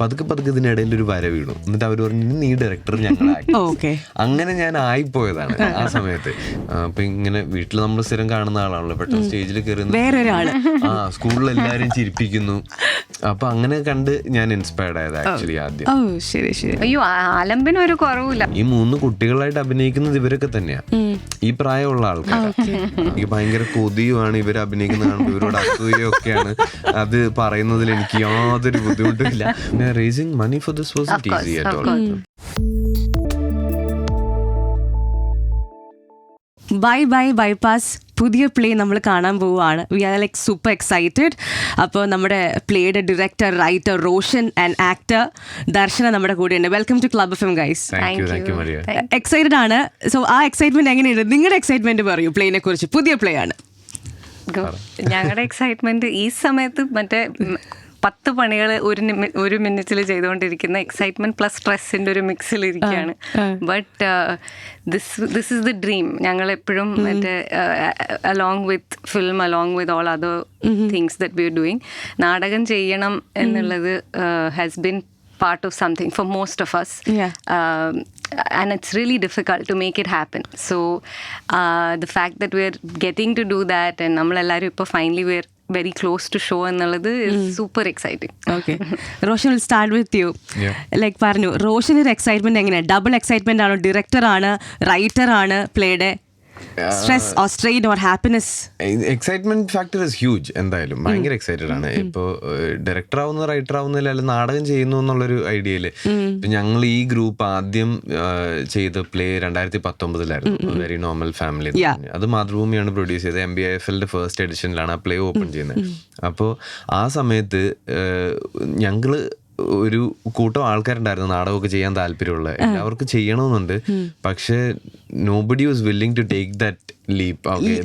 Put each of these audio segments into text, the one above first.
പതുക്കെ പതുക്കെ ഇതിനിടയിൽ ഒരു വര വീണു. എന്നിട്ട് അവർ പറഞ്ഞു നീ ഡയറക്ടർ ഞങ്ങളാക്കി. ഓക്കെ. അങ്ങനെ ഞാൻ ആയിപ്പോയതാണ് ആ. സമയത്ത്. അപ്പൊ ഇങ്ങനെ വീട്ടിൽ നമ്മൾ സ്ഥിരം കാണുന്ന ആളാണല്ലോ പെട്ടെന്ന് സ്റ്റേജിൽ കയറി വേറൊരാൾ ആ സ്കൂളിൽ എല്ലാരും ചിരിപ്പിക്കുന്നു. അപ്പൊ അങ്ങനെ കണ്ട് ഞാൻ ഇൻസ്പയർഡ് ആയത് ആക്ച്വലി ആദ്യം. ഓ ശരി ശരി. അയ്യോ ആ- അലമ്പിന് ഒരു കുറവില്ല ഈ മൂന്ന് കുട്ടികളായിട്ട് അഭിനയിക്കുന്നത് ഇവരൊക്കെ തന്നെയാ. ഈ പ്രായമുള്ള ആൾക്കാർ എനിക്ക് ഭയങ്കര കൊതിയുമാണ് ഇവർ അഭിനയിക്കുന്നത് കാണുമ്പോൾ ഇവരോട് അസൂയൊക്കെയാണ് അത് പറയുന്നതിൽ എനിക്ക് യാതൊരു ബുദ്ധിമുട്ടും ഇല്ല പിന്നെ for money for course, was at all. Mm. Bye bye bypass പുതിയ പ്ലേ നമ്മൾ കാണാൻ പോവുകയാണ്. We are like super excited അപ്പോൾ നമ്മുടെ പ്ലേയുടെ director writer Roshan and actor Darshana നമ്മുടെ കൂടെ ഉണ്ട് welcome to club F M guys excited ആണ്. സോ ആ എക്സൈറ്റ്മെന്റ് എങ്ങനെയുണ്ട്? നിങ്ങളുടെ എക്സൈറ്റ്മെന്റ് പറയൂ പ്ലേനെ കുറിച്ച്. പുതിയ പ്ലേ ആണ്. ഞങ്ങളുടെ എക്സൈറ്റ്മെന്റ് ഈ സമയത്ത് മറ്റേ പത്ത് പണികൾ ഒരു ഒരു മിനിറ്റിൽ ചെയ്തുകൊണ്ടിരിക്കുന്ന എക്സൈറ്റ്മെന്റ് പ്ലസ് സ്ട്രെസ്സിന്റെ ഒരു മിക്സിൽ ഇരിക്കുകയാണ്. But this this is the dream ഞങ്ങൾ എപ്പോഴും മറ്റേ along with film along with all other things that we are doing നാടകം ചെയ്യണം എന്നുള്ളത് has been part of something for most of us. Yeah. um, and it's really difficult to make it happen. So uh, the fact that we're getting to do that and നമ്മളെല്ലാവരും ഇപ്പോൾ finally we're very close to show എന്നുള്ളത് super super exciting. Okay Roshan will start with you Yeah. Like പറഞ്ഞു റോഷൻ ഒരു excitement എങ്ങനെയാണ് double excitement ആണോ? Director ആണ് writer ആണ് പ്ലേയുടെ stress or strain or happiness excitement factor is huge എന്തായാലും. ഭയങ്കര excited ആണ്. ഇപ്പൊ ഡയറക്ടർ ആവുന്ന റൈറ്റർ ആവുന്നില്ല അല്ല നാടകം ചെയ്യുന്നു എന്നുള്ളൊരു ഐഡിയയിൽ ഇപ്പൊ ഞങ്ങൾ ഈ ഗ്രൂപ്പ് ആദ്യം ചെയ്ത പ്ലേ രണ്ടായിരത്തി പത്തൊമ്പതിലായിരുന്നു വെരി നോർമൽ ഫാമിലി. അത് മാതൃഭൂമിയാണ് പ്രൊഡ്യൂസ് ചെയ്തത്. എം ബി ഐ എഫ് എല്ലിന്റെ ഫസ്റ്റ് എഡിഷനിലാണ് ആ പ്ലേ ഓപ്പൺ ചെയ്യുന്നത്. അപ്പോൾ ആ സമയത്ത് ഞങ്ങൾ ഒരു കൂട്ടം ആൾക്കാരുണ്ടായിരുന്നു നാടകമൊക്കെ ചെയ്യാൻ താല്പര്യമുള്ള. എല്ലാവർക്കും ചെയ്യണമെന്നുണ്ട്. പക്ഷേ nobody was willing to take that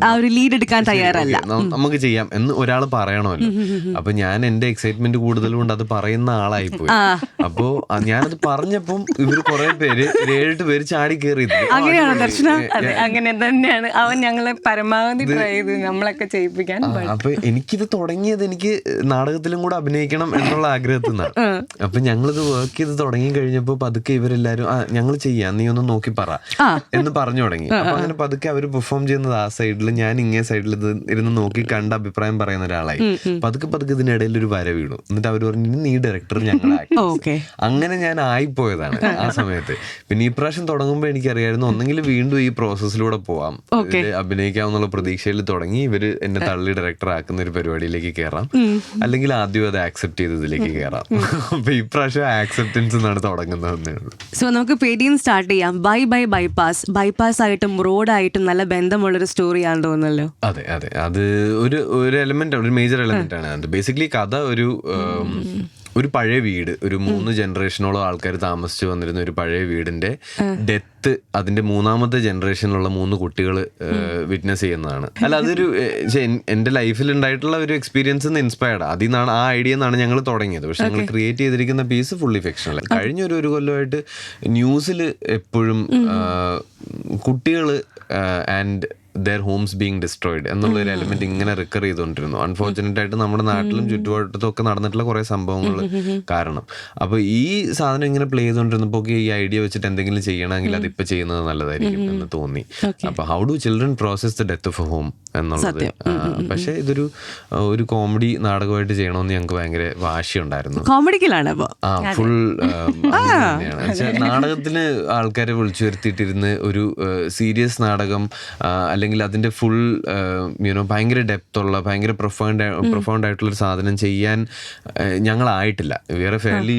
ആ ഒരു ലീഡ് എടുക്കാൻ തയ്യാറല്ല. നമുക്ക് ചെയ്യാം. എന്ന് ഒരാൾ പറയണമല്ലോ. അപ്പൊ ഞാൻ എന്റെ എക്സൈറ്റ്മെന്റ് കൂടുതൽ കൊണ്ട് അത് പറയുന്ന ആളായി പോയി അപ്പോ ഞാനത് പറഞ്ഞപ്പം ഇവർ കുറെ പേര് ഏഴെട്ട് പേര് ചാടി കയറി അങ്ങനെയാണോ ദർശന? അങ്ങനെ തന്നെയാണ്. അവൻ ഞങ്ങളെ പരമാവധി ട്രൈ ചെയ്ത് നമ്മളൊക്കെ ചെയ്യിപ്പിക്കാൻ അപ്പൊ എനിക്കിത് തുടങ്ങിയത് എനിക്ക് നാടകത്തിലും കൂടെ അഭിനയിക്കണം എന്നുള്ള ആഗ്രഹത്തിൽ നിന്നാണ്. അപ്പൊ ഞങ്ങളിത് വർക്ക് ചെയ്ത് തുടങ്ങി കഴിഞ്ഞപ്പോ പതുക്കെ ഇവരെല്ലാരും ഞങ്ങൾ ചെയ്യാം നീ ഒന്ന് നോക്കി പറ എന്ന് പറഞ്ഞു തുടങ്ങി. അപ്പൊ അങ്ങനെ പതുക്കെ അവർ പെർഫോം ചെയ്യുന്നത് ആ സൈഡിൽ ഞാൻ ഇങ്ങനെ സൈഡിൽ ഇരുന്ന് നോക്കി കണ്ട അഭിപ്രായം പറയുന്ന ഒരാളായി. പതുക്കെ പതുക്കെ ഇതിനിടയിൽ ഒരു വര വീണു. എന്നിട്ട് അവർ പറഞ്ഞു നീ ഡയറക്ടർ ഞങ്ങൾ അങ്ങനെ ഞാൻ ആയിപ്പോയതാണ് ആ സമയത്ത്. പിന്നെ ഈ പ്രാവശ്യം തുടങ്ങുമ്പോൾ എനിക്കറിയായിരുന്നു ഒന്നെങ്കിൽ വീണ്ടും ഈ പ്രോസസ്സിലൂടെ പോവാം. അഭിനയിക്കാമെന്നുള്ള പ്രതീക്ഷയിൽ തുടങ്ങി ഇവർ എന്നെ തള്ളി ഡയറക്ടർ ആക്കുന്ന ഒരു പരിപാടിയിലേക്ക് കയറാം അല്ലെങ്കിൽ ആദ്യം അത് ആക്സെപ്റ്റ് ചെയ്ത് ഇതിലേക്ക് കയറാം അപ്പൊ ഈ പ്രാവശ്യം ആക്സെപ്റ്റൻസ് എന്നാണ് തുടങ്ങുന്നതെന്നേ ഉള്ളൂ. സോ നമുക്ക് പേടിയും സ്റ്റാർട്ട് ചെയ്യാം. ബൈ ബൈ ബൈപ്പാസ് ബൈപ്പാസ് ആയിട്ടും റോഡായിട്ടും നല്ല ബന്ധമുള്ളൊരു സ്റ്റോറിയാണ് തോന്നുന്നല്ലോ. അതെ അതെ. അത് ഒരു ഒരു എലമെന്റ് ഒരു മേജർ എലമെന്റ് ആണ്. അത് ബേസിക്കലി കഥ ഒരു ഒരു പഴയ വീട്. ഒരു മൂന്ന് ജനറേഷനോളം ആൾക്കാർ താമസിച്ചു വന്നിരുന്ന ഒരു പഴയ വീടിന്റെ ഡെത്ത് അതിന്റെ മൂന്നാമത്തെ ജനറേഷനിലുള്ള മൂന്ന് കുട്ടികൾ വിറ്റ്നസ് ചെയ്യുന്നതാണ്. അല്ല അതൊരു എന്റെ ലൈഫിൽ ഉണ്ടായിട്ടുള്ള ഒരു എക്സ്പീരിയൻസ് ഇൻസ്പയർഡ് അതിൽ നിന്നാണ് ആ ഐഡിയ എന്നാണ് ഞങ്ങൾ തുടങ്ങിയത്. പക്ഷെ ഞങ്ങൾ ക്രിയേറ്റ് ചെയ്തിരിക്കുന്ന പീസ് ഫുള്ളി ഫിക്ഷണൽ കഴിഞ്ഞ ഒരു ഒരു കൊല്ലമായിട്ട് ന്യൂസിൽ എപ്പോഴും കുട്ടികൾ and their homes being destroyed എന്നുള്ള ഒരു എലിമെന്റ് ഇങ്ങനെ റിക്കർ ചെയ്തുകൊണ്ടിരുന്നു. അൺഫോർച്ചുനേറ്റ് ആയിട്ട് നമ്മുടെ നാട്ടിലും ചുറ്റുപാടത്തും ഒക്കെ നടന്നിട്ടുള്ള കുറെ സംഭവങ്ങൾ കാരണം. അപ്പൊ ഈ സാധനം ഇങ്ങനെ പ്ലേ ചെയ്തുകൊണ്ടിരുന്നപ്പോ ഈ ഐഡിയ വെച്ചിട്ട് എന്തെങ്കിലും ചെയ്യണമെങ്കിൽ അതിപ്പോ ചെയ്യുന്നത് നല്ലതായിരിക്കും എന്ന് തോന്നി. അപ്പൊ how do children process the death of home എന്നുള്ളത്? പക്ഷെ ഇതൊരു ഒരു കോമഡി നാടകമായിട്ട് ചെയ്യണമെന്ന് ഞങ്ങൾക്ക് ഭയങ്കര വാശിയുണ്ടായിരുന്നു. കോമഡിക്കലാണ് അപ്പോൾ ആ ഫുൾ നാടകത്തിന് ആൾക്കാരെ വിളിച്ചു വരുത്തിയിട്ടിരുന്ന് ഒരു സീരിയസ് നാടകം ആ, അല്ലെങ്കിൽ അതിന്റെ ഫുൾ യുനോ ഭയങ്കര ഡെപ്തുള്ള ഭയങ്കര പ്രൊഫൗണ്ട് പ്രൊഫൗണ്ട് ആയിട്ടുള്ള ഒരു സാധനം ചെയ്യാൻ ഞങ്ങളായിട്ടില്ല. വേറെ ഫെയർലി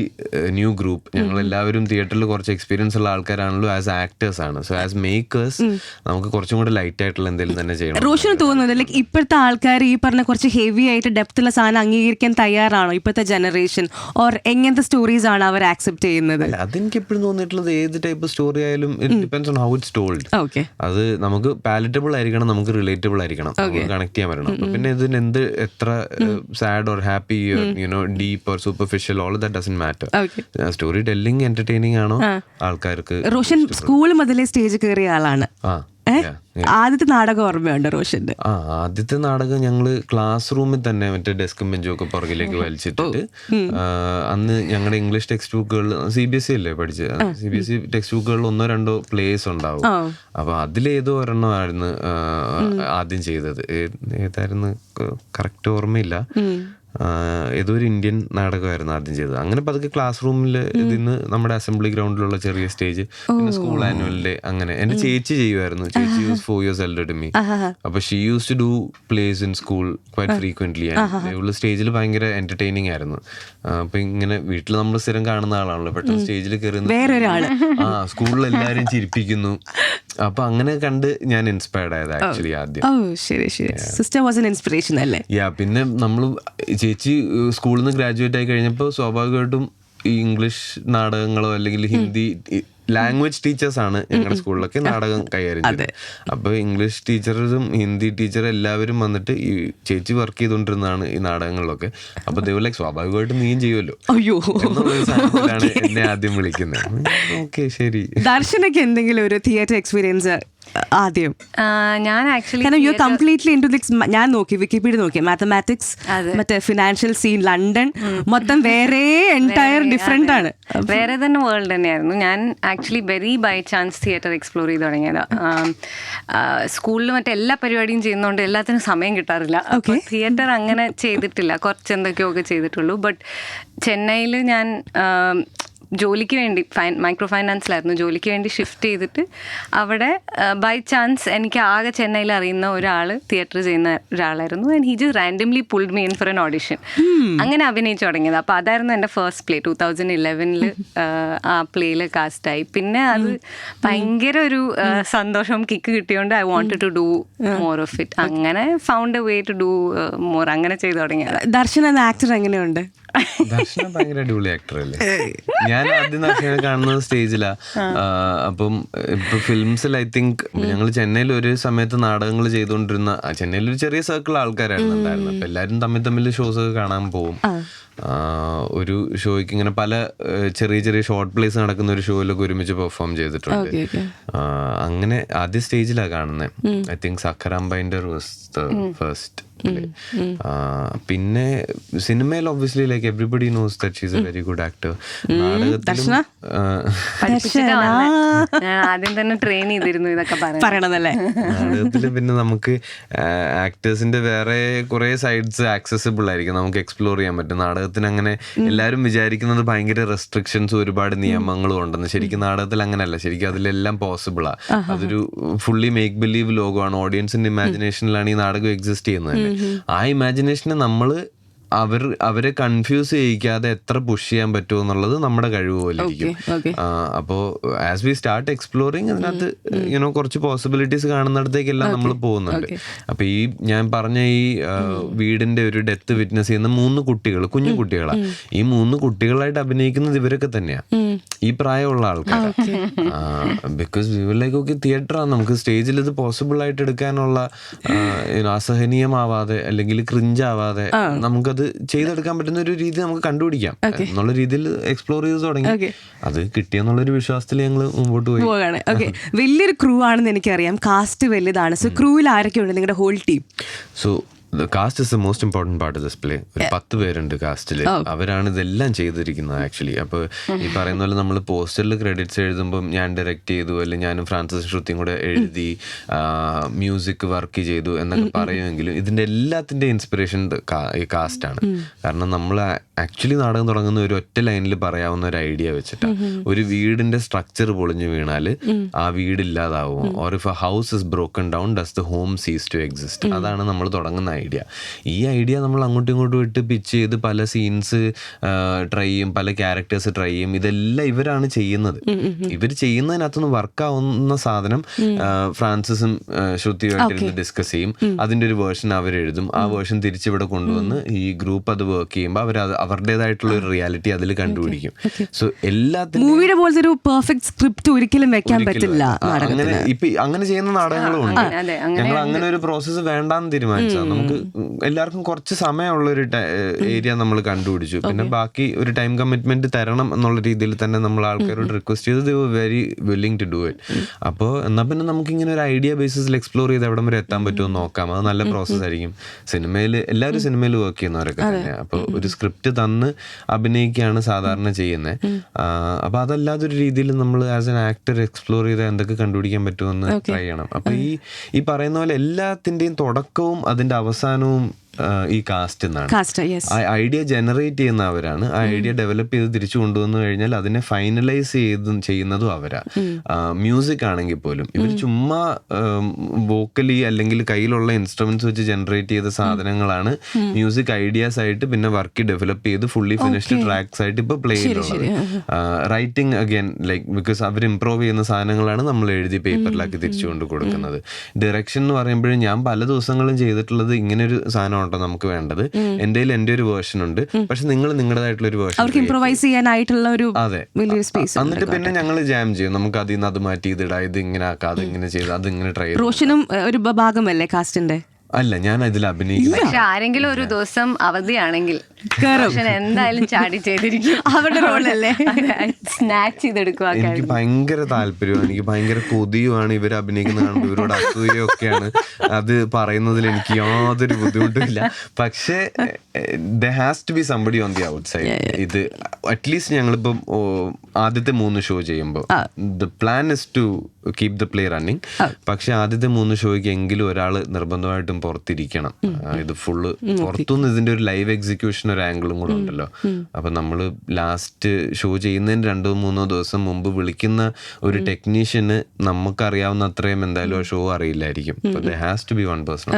ന്യൂ ഗ്രൂപ്പ് ഞങ്ങൾ എല്ലാവരും തിയേറ്ററിൽ കുറച്ച് എക്സ്പീരിയൻസ് ഉള്ള ആൾക്കാരാണല്ലോ ആസ് ആക്ടേഴ്സ് ആണ്. സോ ആസ് മേക്കേഴ്സ് നമുക്ക് കുറച്ചും കൂടെ ലൈറ്റ് ആയിട്ടുള്ള എന്തെങ്കിലും തന്നെ ചെയ്യണം. റോഷന് തോന്നുന്നത് ലൈക്ക് ഇപ്പോഴത്തെ ആൾക്കാർ ഈ പറഞ്ഞ കുറച്ച് ഹെവി ആയിട്ട് ഡെപ്ത് ഉള്ള സാധനം അംഗീകരിക്കാൻ തയ്യാറാണോ ഇപ്പോഴത്തെ ജനറേഷൻ ഓർ എങ്ങനത്തെ സ്റ്റോറീസ് ആണ് അവർ ആക്സെപ്റ്റ് ചെയ്യുന്നത്? അതെനിക്ക് എപ്പോഴും തോന്നിയിട്ടുള്ളത് ഏത് ടൈപ്പ് സ്റ്റോറി ആയാലും it depends on how it's told okay അത് നമുക്ക് പാലറ്റബിൾ ആയിരിക്കണം നമുക്ക് റിലേറ്റബിൾ ആയിരിക്കണം. കണക്ട് ചെയ്യാൻ പറ്റണം. പിന്നെ ഇതിന് എന്ത് എത്ര sad or happy you know deep or superficial all that doesn't matter story telling entertaining ആണോ ആൾക്കാർക്ക് റോഷൻ സ്കൂൾ മുതലേ സ്റ്റേജ് കയറിയ ആളാണ്. ആദ്യത്തെ നാടകം ഓർമ്മയുണ്ട് റോഷന്റെ? ആ ആദ്യത്തെ നാടകം ഞങ്ങൾ ക്ലാസ് റൂമിൽ തന്നെ മറ്റേ ഡെസ്കും ബെഞ്ചും ഒക്കെ പുറകിലേക്ക് വലിച്ചിട്ടിട്ട് അന്ന് ഞങ്ങളുടെ ഇംഗ്ലീഷ് ടെക്സ്റ്റ് ബുക്കുകളിൽ സി ബി എസ് സി അല്ലേ പഠിച്ചത് C B S C text ബുക്കുകളിൽ ഒന്നോ രണ്ടോ പ്ലേസ് ഉണ്ടാവും. അപ്പൊ അതിലേതോ ഒരെണ്ണമായിരുന്നു ആദ്യം ചെയ്തത്. ഏതായിരുന്നു? കറക്റ്റ് ഓർമ്മയില്ല. ഏതോ ഒരു ഇന്ത്യൻ നാടകമായിരുന്നു ആദ്യം ചെയ്തത്. അങ്ങനെ പതുക്കെ ക്ലാസ് റൂമിൽ ഇതിന്ന് നമ്മുടെ അസംബ്ലി ഗ്രൗണ്ടിലുള്ള ചെറിയ സ്റ്റേജ് പിന്നെ സ്കൂൾ ആനുവൽ ഡേ അങ്ങനെ. എന്റെ ചേച്ചി ചെയ്യുമായിരുന്നു. ചേച്ചി use four years elder me അപ്പൊ she use to do plays in school quite frequently ഇവൾ സ്റ്റേജിൽ ഭയങ്കര എന്റർടൈനിങ് ആയിരുന്നു. അപ്പൊ ഇങ്ങനെ വീട്ടിൽ നമ്മൾ സ്ഥിരം കാണുന്ന ആളാണല്ലോ. പെട്ടെന്ന് സ്റ്റേജിൽ കയറി വേറൊരാൾ. ആ സ്കൂളിൽ എല്ലാരും ചിരിപ്പിക്കുന്നു. അപ്പൊ അങ്ങനെ കണ്ട് ഞാൻ ഇൻസ്പയർഡ് ആയത് ആക്ച്വലി ആദ്യം. ശരി ശരി. സിസ്റ്റർ വാസ് ഇൻസ്പിറേഷൻ അല്ലേ? യാ പിന്നെ നമ്മൾ ചേച്ചി സ്കൂളിൽ നിന്ന് ഗ്രാജുവേറ്റ് ആയി കഴിഞ്ഞപ്പോൾ സ്വാഭാവികമായിട്ടും ഈ ഇംഗ്ലീഷ് നാടകങ്ങളോ അല്ലെങ്കിൽ ഹിന്ദി ലാംഗ്വേജ് ടീച്ചേഴ്സ് ആണ് ഞങ്ങളുടെ സ്കൂളിലൊക്കെ നാടകം കൈകാര്യം ചെയ്തത് അപ്പൊ ഇംഗ്ലീഷ് ടീച്ചറും ഹിന്ദി ടീച്ചറും എല്ലാവരും വന്നിട്ട് ഈ ചേച്ചി വർക്ക് ചെയ്തുകൊണ്ടിരുന്നതാണ് ഈ നാടകങ്ങളിലൊക്കെ. അപ്പൊ ദൈവം സ്വാഭാവികമായിട്ട് നീയും ചെയ്യുമല്ലോ അയ്യോ. എന്നെ ആദ്യം വിളിക്കുന്നത്. ഓക്കെ ശരി. ദർശനക്ക് എന്തെങ്കിലും ഒരു തിയേറ്റർ എക്സ്പീരിയൻസ് ആദ്യം? ഞാൻ ആക്ച്വലി കാരണം യു കംപ്ലീറ്റ്ലി ഇൻ ടു ദിക്സ് ഞാൻ നോക്കി വിക്കിപീഡിയ നോക്കി മാത്തമാറ്റിക്സ്. മറ്റേ ഫിനാൻഷ്യൽ സീൻ ലണ്ടൻ മൊത്തം വേറെ എന്റയർ ഡിഫറെന്റ് ആണ്. വേറെ തന്നെ വേൾഡ് തന്നെയായിരുന്നു. ഞാൻ actually very by chance theatre explore ചെയ്ത് തുടങ്ങിയത്. സ്കൂളിൽ മറ്റേ എല്ലാ പരിപാടിയും ചെയ്യുന്നതുകൊണ്ട് എല്ലാത്തിനും സമയം കിട്ടാറില്ല. ഓക്കെ തിയേറ്റർ അങ്ങനെ ചെയ്തിട്ടില്ല. കുറച്ച് എന്തൊക്കെയോ ചെയ്തിട്ടുള്ളൂ. ബട്ട് ചെന്നൈയിൽ ഞാൻ ജോലിക്ക് വേണ്ടി ഫൈൻ മൈക്രോ ഫൈനാൻസിലായിരുന്നു ജോലിക്ക് വേണ്ടി ഷിഫ്റ്റ് ചെയ്തിട്ട് അവിടെ ബൈ ചാൻസ് എനിക്ക് ആകെ ചെന്നൈയിൽ അറിയുന്ന ഒരാൾ തിയേറ്റർ ചെയ്യുന്ന ഒരാളായിരുന്നു. And he just randomly pulled me in for an audition അങ്ങനെ അഭിനയിച്ചു തുടങ്ങിയത്. അപ്പോൾ അതായിരുന്നു എന്റെ ഫസ്റ്റ് പ്ലേ ടൂ തൗസൻഡ് ഇലവനിൽ ആ പ്ലേയിൽ കാസ്റ്റായി പിന്നെ അത് ഭയങ്കര ഒരു സന്തോഷം kick കിട്ടിയോണ്ട് I want to do more of it അങ്ങനെ found a way to do more അങ്ങനെ ചെയ്തു തുടങ്ങിയത്. ദർശൻ എന്ന ആക്ടർ എങ്ങനെയുണ്ട്? ദർശന ഭയങ്കര അടിപൊളി ആക്ടർ അല്ലേ? ഞാൻ ആദ്യം ദർശനെ കാണുന്നത് സ്റ്റേജിലാ. അപ്പം ഇപ്പൊ ഫിലിംസിൽ ഐ തിങ്ക് ഞങ്ങൾ ചെന്നൈയിൽ ഒരു സമയത്ത് നാടകങ്ങൾ ചെയ്തുകൊണ്ടിരുന്ന ചെന്നൈയിൽ ഒരു ചെറിയ സർക്കിൾ ആൾക്കാരായിരുന്നു ഉണ്ടായിരുന്നത്. അപ്പൊ എല്ലാരും തമ്മിൽ തമ്മിൽ ഷോസ് ഒക്കെ കാണാൻ പോകും ഒരു ഷോയ്ക്ക് ഇങ്ങനെ പല ചെറിയ ചെറിയ ഷോർട്ട് പ്ലേസ് നടക്കുന്ന ഒരു ഷോയിലൊക്കെ ഒരുമിച്ച് പെർഫോം ചെയ്തിട്ടുണ്ട്. Okay, okay. ആ, അങ്ങനെ ആദ്യ സ്റ്റേജിലാണ് കാണുന്നത് I think Sakharam was the first പിന്നെ സിനിമയിൽ obviously like everybody knows that she's a very good actor നാടകത്തിലും ആ, ഞാൻ ആദ്യം തന്നെ ട്രെയിൻ ചെയ്തിരുന്നു ഇതൊക്കെ പറയണതല്ലേ നാടകത്തിൽ പിന്നെ നമുക്ക് ആക്ടേഴ്സിന്റെ വേറെ കുറെ സൈഡ്സ് ആക്സസിബിൾ ആയിരിക്കും. നമുക്ക് എക്സ്പ്ലോർ ചെയ്യാൻ പറ്റും. നാടകത്തിന് അങ്ങനെ എല്ലാവരും വിചാരിക്കുന്നത് ഭയങ്കര റെസ്ട്രിക്ഷൻസ് ഒരുപാട് നിയമങ്ങളും ഉണ്ടെന്ന്. ശരിക്കും നാടകത്തിൽ അങ്ങനെയല്ല. ശരിക്കും അതിലെല്ലാം പോസിബിളാ അതൊരു ഫുള്ളി മേക്ക് ബിലീവ് ലോകമാണ്. ഓഡിയൻസിന്റെ ഇമാജിനേഷനിലാണ് ഈ നാടകം എക്സിസ്റ്റ് ചെയ്യുന്നത് ആ ഇമാജിനേഷനെ നമ്മൾ അവർ അവരെ കൺഫ്യൂസ് ചെയ്യിക്കാതെ എത്ര പുഷ് ചെയ്യാൻ പറ്റുമോ എന്നുള്ളത് നമ്മുടെ കഴിവ് പോലെ ഇരിക്കും. okay. അപ്പോ ആസ് വി സ്റ്റാർട്ട് എക്സ്പ്ലോറിങ് അതിനകത്ത് യുനോ കുറച്ച് പോസിബിലിറ്റീസ് കാണുന്നിടത്തേക്കെല്ലാം നമ്മൾ പോകുന്നുണ്ട്. അപ്പൊ ഈ ഞാൻ പറഞ്ഞ ഈ വീടിന്റെ ഒരു ഡെത്ത് വിറ്റ്നസ് ചെയ്യുന്ന മൂന്ന് കുട്ടികൾ കുഞ്ഞു കുട്ടികളാണ് ഈ മൂന്ന് കുട്ടികളായിട്ട് അഭിനയിക്കുന്നത് ഇവരൊക്കെ തന്നെയാ. ഈ പ്രായമുള്ള ആൾക്കാർ ബിക്കോസ് ലൈക്ക് ഓക്കെ തിയേറ്റർ ആണ് നമുക്ക് സ്റ്റേജിൽ ഇത് പോസിബിൾ ആയിട്ട് എടുക്കാനുള്ള അസഹനീയമാവാതെ അല്ലെങ്കിൽ ക്രിഞ്ച് ആവാതെ നമുക്കത് ചെയ്തെടുക്കാൻ പറ്റുന്ന ഒരു രീതി നമുക്ക് കണ്ടുപിടിക്കാം. എന്നുള്ള രീതിയിൽ എക്സ്പ്ലോർ ചെയ്ത് തുടങ്ങി. അത് കിട്ടിയെന്നുള്ള ഒരു വിശ്വാസത്തിൽ ഞങ്ങൾ മുമ്പോട്ട് പോയി. ഓക്കെ. വലിയൊരു ക്രൂ ആണെന്ന് എനിക്കറിയാം. കാസ്റ്റ് വലുതാണ്. സോ ക്രൂവിൽ ആരൊക്കെ ഉണ്ട് നിങ്ങളുടെ whole team so cast is the most important part this play ഒരു പത്ത് പേരുണ്ട് കാസ്റ്റിൽ അവരാണ് ഇതെല്ലാം ചെയ്തിരിക്കുന്നത് ആക്ച്വലി അപ്പോൾ ഈ പറയുന്ന പോലെ നമ്മൾ പോസ്റ്ററിൽ ക്രെഡിറ്റ്സ് എഴുതുമ്പം ഞാൻ ഡയറക്റ്റ് ചെയ്തു അല്ലെങ്കിൽ ഞാനും ഫ്രാൻസിസ് ശ്രുതിയും കൂടെ എഴുതി മ്യൂസിക് വർക്ക് ചെയ്തു എന്നൊക്കെ പറയുമെങ്കിലും ഇതിന്റെ എല്ലാത്തിന്റെ ഇൻസ്പിറേഷൻ ഈ കാസ്റ്റ് ആണ്. കാരണം നമ്മൾ ആക്ച്വലി നാടകം തുടങ്ങുന്ന ഒരു ഒറ്റ ലൈനിൽ പറയാവുന്ന ഒരു ഐഡിയ വെച്ചിട്ടാണ് ഒരു വീടിന്റെ സ്ട്രക്ചർ പൊളിഞ്ഞു വീണാൽ ആ വീട് ഇല്ലാതാവും or if a house is broken down does the home cease to exist അതാണ് നമ്മൾ തുടങ്ങുന്ന ഐഡിയ. ഈ ഐഡിയ നമ്മൾ അങ്ങോട്ടും ഇങ്ങോട്ടും ഇട്ട് പിച്ച് ചെയ്ത് പല സീൻസ് ട്രൈ ചെയ്യും പല ക്യാരക്ടേഴ്സ് ട്രൈ ചെയ്യും. ഇതെല്ലാം ഇവരാണ് ചെയ്യുന്നത്. ഇവർ ചെയ്യുന്നതിനകത്തുനിന്ന് വർക്കാവുന്ന സാധനം ഫ്രാൻസിസും ശ്രുതിയുമായിട്ട് ഡിസ്കസ് ചെയ്യും. അതിന്റെ ഒരു വേർഷൻ അവർ എഴുതും. ആ വേർഷൻ തിരിച്ചിവിടെ കൊണ്ടുവന്ന് ഈ ഗ്രൂപ്പ് അത് വർക്ക് ചെയ്യുമ്പോൾ അവർ അവരുടേതായിട്ടുള്ള ഒരു റിയാലിറ്റി അതിൽ കണ്ടുപിടിക്കും. സോ എല്ലാത്തിനും മൂവിയുടെ പോലത്തെ ഒരു പെർഫെക്റ്റ് സ്ക്രിപ്റ്റ് ഒരിക്കലും വെക്കാൻ പറ്റില്ല അങ്ങനെ ഇപ്പൊ അങ്ങനെ ചെയ്യുന്ന നാടകങ്ങളും ഉണ്ട് ഞങ്ങൾ അങ്ങനെ ഒരു പ്രോസസ്സ് വേണ്ടാന്ന് തീരുമാനിച്ചാ നമുക്ക് എല്ലാവർക്കും കുറച്ച് സമയമുള്ള ഒരു ഏരിയ നമ്മൾ കണ്ടുപിടിച്ചു. പിന്നെ ബാക്കി ഒരു ടൈം കമ്മിറ്റ്മെന്റ് തരണം എന്നുള്ള രീതിയിൽ തന്നെ നമ്മൾ ആൾക്കാരോട് റിക്വസ്റ്റ് ചെയ്ത് very willing to do it അപ്പോൾ എന്നാൽ പിന്നെ നമുക്ക് ഇങ്ങനെ ഒരു ഐഡിയ ബേസിസിൽ എക്സ്പ്ലോർ ചെയ്ത് എവിടം വരെ എത്താൻ പറ്റുമോ നോക്കാം. അത് നല്ല പ്രോസസ് ആയിരിക്കും. സിനിമയിൽ എല്ലാവരും സിനിമയിൽ വർക്ക് ചെയ്യുന്നവരൊക്കെ തന്നെ അപ്പോൾ ഒരു സ്ക്രിപ്റ്റ് തന്ന് അഭിനയിക്കുകയാണ് സാധാരണ ചെയ്യുന്നത് അപ്പോൾ അതല്ലാതെ ഒരു രീതിയിൽ നമ്മൾ ആസ് എൻ ആക്ടർ എക്സ്പ്ലോർ ചെയ്ത് എന്തൊക്കെ കണ്ടുപിടിക്കാൻ പറ്റുമെന്ന് ട്രൈ ചെയ്യണം. അപ്പോൾ ഈ ഈ പറയുന്ന പോലെ എല്ലാത്തിന്റെയും തുടക്കവും അതിന്റെ അവസാനവും ഈ കാസ്റ്റ് എന്നാണ്. ആ ഐഡിയ ജനറേറ്റ് ചെയ്യുന്ന അവരാണ്. ആ ഐഡിയ ഡെവലപ്പ് ചെയ്ത് തിരിച്ചു കൊണ്ടുവന്നു കഴിഞ്ഞാൽ അതിനെ ഫൈനലൈസ് ചെയ്ത് ചെയ്യുന്നതും അവരാ. മ്യൂസിക് ആണെങ്കിൽ പോലും. ഇവർ ചുമ്മാ വോക്കലി അല്ലെങ്കിൽ കയ്യിലുള്ള ഇൻസ്ട്രുമെന്റ്സ് വെച്ച് ജനറേറ്റ് ചെയ്ത സാധനങ്ങളാണ് മ്യൂസിക് ഐഡിയാസ് ആയിട്ട് പിന്നെ വർക്ക് ഡെവലപ്പ് ചെയ്ത് ഫുള്ളി ഫിനിഷ്ഡ് ട്രാക്സ് ആയിട്ട് ഇപ്പൊ പ്ലേ ചെയ്യുന്നത് റൈറ്റിംഗ് അഗൈൻ ലൈക് ബിക്കോസ് അവർ ഇംപ്രൂവ് ചെയ്യുന്ന സാധനങ്ങളാണ് നമ്മൾ എഴുതി പേപ്പറിലാക്കി തിരിച്ചു കൊണ്ട് കൊടുക്കുന്നത്. ഡയറക്ഷൻ എന്ന് പറയുമ്പോഴും ഞാൻ പല ദിവസങ്ങളും ചെയ്തിട്ടുള്ളത് ഇങ്ങനെ ഒരു സാധനം ഉണ്ടോ നമുക്ക് വേണ്ടത്. എന്റെ എന്റെ എന്റെ ഒരു വേർഷൻ ഉണ്ട്. പക്ഷെ നിങ്ങൾ നിങ്ങളുടേതായിട്ടുള്ള ഒരു വേർഷൻ അവർക്ക് ഇംപ്രൊവൈസ് ചെയ്യാനായിട്ടുള്ള ഒരു അതെ. സ്പേസ് എന്നിട്ട് പിന്നെ ഞങ്ങൾ ജാം ചെയ്യും. നമുക്ക് അതിൽ നിന്ന് അത് മാറ്റി ഇതിടാം. ഇത് ഇങ്ങനെ ആക്കാം. അത് ഇങ്ങനെ ചെയ്ത് അത് ഇങ്ങനെ ട്രൈ റോഷനും ഒരു ഭാഗമല്ലേ കാസ്റ്റിന്റെ അല്ല ഞാൻ അതിൽ അഭിനയിക്കും പക്ഷെ ആരെങ്കിലും ഒരു ദിവസം അവധിയാണെങ്കിൽ എന്തായാലും ചാടി ചെയ്തിരിക്കും. അവരുടെ റോളല്ലേ? സ്നാച്ച് ചെയ്തെടുക്കുക എനിക്ക് ഭയങ്കര താല്പര്യമാണ്. എനിക്ക് ഭയങ്കര കൊതിയുമാണ് ഇവർ അഭിനയിക്കുന്ന കാണുമ്പോൾ. ഇവരോട് അസൂയൊക്കെയാണ് അത് പറയുന്നതിൽ എനിക്ക് യാതൊരു ബുദ്ധിമുട്ടുമില്ല. പക്ഷേ the has to be somebody on the outside ഇത് അറ്റ്ലീസ്റ്റ് ഞങ്ങളിപ്പം ആദ്യത്തെ മൂന്ന് ഷോ ചെയ്യുമ്പോൾ. The plan is to keep the play running പക്ഷെ ആദ്യത്തെ മൂന്ന് ഷോയ്ക്ക് എങ്കിലും ഒരാൾ നിർബന്ധമായിട്ടും പുറത്തിരിക്കണം. ഇത് ഫുള്ള് പുറത്തുനിന്ന് ഇതിന്റെ ഒരു ലൈവ് എക്സിക്യൂഷൻ ഒരു ആംഗിളും കൂടെ ഉണ്ടല്ലോ. അപ്പൊ നമ്മൾ ലാസ്റ്റ് ഷോ ചെയ്യുന്നതിന് രണ്ടോ മൂന്നോ ദിവസം മുമ്പ് വിളിക്കുന്ന ഒരു ടെക്നീഷ്യന് നമുക്കറിയാവുന്ന അത്രയും എന്തായാലും ആ show അറിയില്ലായിരിക്കും. Has to be one person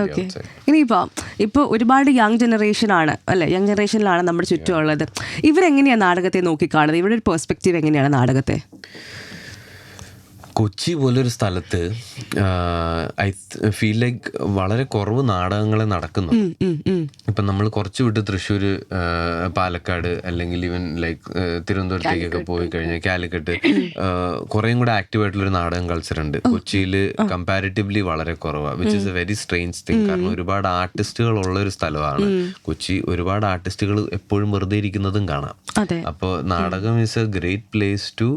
ഒരുപാട് യങ് ജനറേഷൻ ആണ് അല്ലെ? യങ് ജനറേഷനിലാണ് നമ്മുടെ ചുറ്റുമുള്ളത്. ഇവരെങ്ങനെയാണ് നാടകത്തെ നോക്കിക്കാണുന്നത്? ഇവരുടെ ഒരു പെർസ്പെക്റ്റീവ് എങ്ങനെയാണ് നാടകത്തെ? കൊച്ചി പോലൊരു സ്ഥലത്ത് ഐ ഫീൽ ലൈക്ക് വളരെ കുറവ് നാടകങ്ങൾ നടക്കുന്നു. ഇപ്പം നമ്മൾ കുറച്ച് വിട്ട് തൃശ്ശൂർ പാലക്കാട് അല്ലെങ്കിൽ ഈവൻ ലൈക്ക് തിരുവനന്തപുരത്തേക്കൊക്കെ പോയി കഴിഞ്ഞാൽ കാലിക്കട്ട് കുറേയും കൂടെ ആക്റ്റീവ് ആയിട്ടുള്ളൊരു നാടകം കൾച്ചർ ഉണ്ട് കൊച്ചിയിൽ കമ്പാരിറ്റീവ്ലി വളരെ കുറവാണ് which is a very strains thing കാരണം ഒരുപാട് ആർട്ടിസ്റ്റുകൾ ഉള്ള ഒരു സ്ഥലമാണ്. കൊച്ചി ഒരുപാട് ആർട്ടിസ്റ്റുകൾ എപ്പോഴും വെറുതെ ഇരിക്കുന്നതും കാണാം. അപ്പോൾ നാടകം is a great place to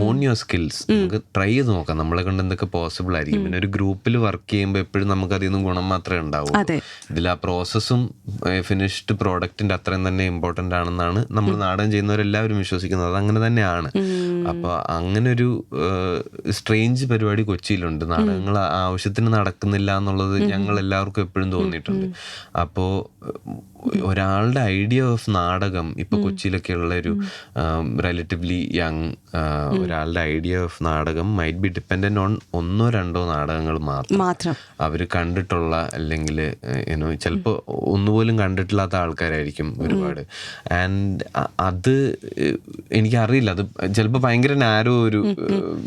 hone your skills നമുക്ക് ട്രൈ ചെയ്ത് നോക്കാം. നമ്മളെ കൊണ്ട് എന്തൊക്കെ പോസിബിൾ ആയിരിക്കും. പിന്നെ ഒരു ഗ്രൂപ്പിൽ വർക്ക് ചെയ്യുമ്പോൾ എപ്പോഴും നമുക്ക് അതിൽ നിന്ന് ഗുണം മാത്രമേ ഉണ്ടാവൂ. ഇതിൽ ആ പ്രോസസ്സും ഫിനിഷ്ഡ് പ്രോഡക്റ്റിന്റെ അത്രയും തന്നെ ഇമ്പോർട്ടന്റ് ആണെന്നാണ് നമ്മൾ നാടൻ ചെയ്യുന്നവരെല്ലാവരും വിശ്വസിക്കുന്നത്. അത് അങ്ങനെ തന്നെയാണ്. അപ്പോൾ അങ്ങനെ ഒരു സ്ട്രേഞ്ച് പരിപാടി കൊച്ചിയിലുണ്ട്. നാടകങ്ങൾ ആവശ്യത്തിന് നടക്കുന്നില്ല എന്നുള്ളത് ഞങ്ങൾ എല്ലാവർക്കും എപ്പോഴും തോന്നിയിട്ടുണ്ട്. അപ്പോ ഏഹ്, ഒരാളുടെ ഐഡിയ ഓഫ് നാടകം ഇപ്പൊ കൊച്ചിയിലൊക്കെ ഉള്ള ഒരു റിലേറ്റീവ്ലി യങ് ഒരാളുടെ ഐഡിയ ഓഫ് നാടകം മൈറ്റ് ബി ഡിപ്പെൻഡന്റ് ഓൺ ഒന്നോ രണ്ടോ നാടകങ്ങൾ മാത്രം. അവർ കണ്ടിട്ടുള്ള അല്ലെങ്കിൽ ഏനോ ചിലപ്പോൾ ഒന്നുപോലും കണ്ടിട്ടില്ലാത്ത ആൾക്കാരായിരിക്കും ഒരുപാട്. ആൻഡ് അത് എനിക്ക് എനിക്കറിയില്ല. അത് ചിലപ്പോൾ ഭയങ്കര നാരോ ഒരു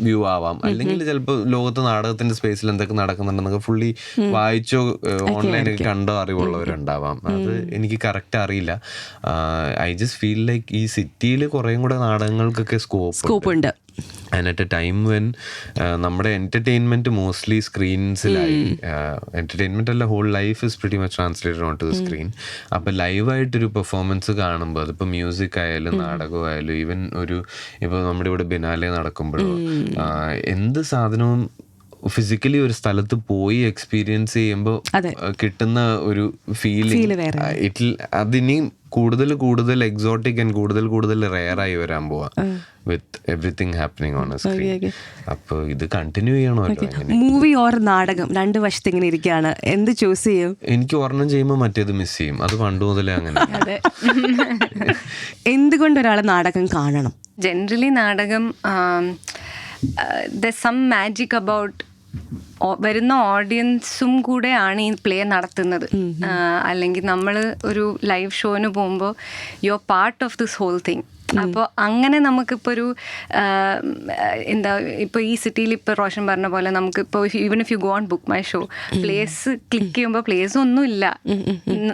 വ്യൂ ആവാം. അല്ലെങ്കിൽ ചിലപ്പോൾ ലോകത്ത് നാടകത്തിന്റെ സ്പേസിൽ എന്തൊക്കെ നടക്കുന്നുണ്ടെന്നൊക്കെ ഫുള്ളി വായിച്ചോ ഓൺലൈനിൽ കണ്ടോ അറിവുള്ളവരുണ്ടാവാം. അത് എനിക്ക് കറക്റ്റ് അറിയില്ല. ഐ ജസ്റ്റ് ഫീൽ ലൈക്ക് ഈ സിറ്റിയിൽ കുറേയും കൂടെ നാടകങ്ങൾക്കൊക്കെ സ്കോപ്പ് സ്കോപ്പ് ഉണ്ട്. And at a time when നമ്മുടെ എന്റർടൈൻമെന്റ് മോസ്റ്റ്ലി സ്ക്രീൻസിലായി എന്റർടൈൻമെന്റ് അല്ല whole life is pretty much translated on to the screen അപ്പോൾ ലൈവായിട്ടൊരു പെർഫോമൻസ് കാണുമ്പോൾ അതിപ്പോൾ മ്യൂസിക് ആയാലും നാടകമായാലും ഈവൻ ഒരു ഇപ്പോൾ നമ്മുടെ ഇവിടെ ബിനാലെ നടക്കുമ്പോഴോ എന്ത് സാധനവും ഫിസിക്കലി ഒരു സ്ഥലത്ത് പോയി എക്സ്പീരിയൻസ് ചെയ്യുമ്പോൾ കിട്ടുന്ന ഒരു ഫീലിംഗ് വേറെ. അതിനെയും കൂടുതൽ കൂടുതൽ എക്സോട്ടിക് ആൻഡ് കൂടുതൽ കൂടുതൽ റെയർ ആയി വരാൻ പോവാ. With everything happening on screen അപ്പൊ ഇത് കണ്ടിന്യൂ ചെയ്യണോ മൂവി ഓർ നാടകം? രണ്ട് വശത്ത് ഇങ്ങനെ ഇരിക്കുകയാണ്. എന്ത് ചൂസ് ചെയ്യും? എനിക്ക് ഓർണം ചെയ്യുമ്പോൾ മറ്റേത് മിസ് ചെയ്യും. അത് പണ്ട് മുതലേ അങ്ങനെ. എന്തുകൊണ്ട് ഒരാൾ നാടകം കാണണം? ജനറലി നാടകം ദ സം മാജിക് അബൌട്ട് വരുന്ന ഓഡിയൻസും കൂടെയാണ് ഈ പ്ലേ നടത്തുന്നത്. അല്ലെങ്കിൽ നമ്മൾ ഒരു ലൈവ് ഷോന് പോകുമ്പോൾ you are part of this whole thing അപ്പോൾ അങ്ങനെ നമുക്കിപ്പോൾ ഒരു എന്താ ഇപ്പോൾ ഈ സിറ്റിയിൽ ഇപ്പോൾ റോഷൻ പറഞ്ഞ പോലെ നമുക്കിപ്പോൾ even if you go on book my show plays click ചെയ്യുമ്പോൾ പ്ലേസ് ഒന്നും ഇല്ല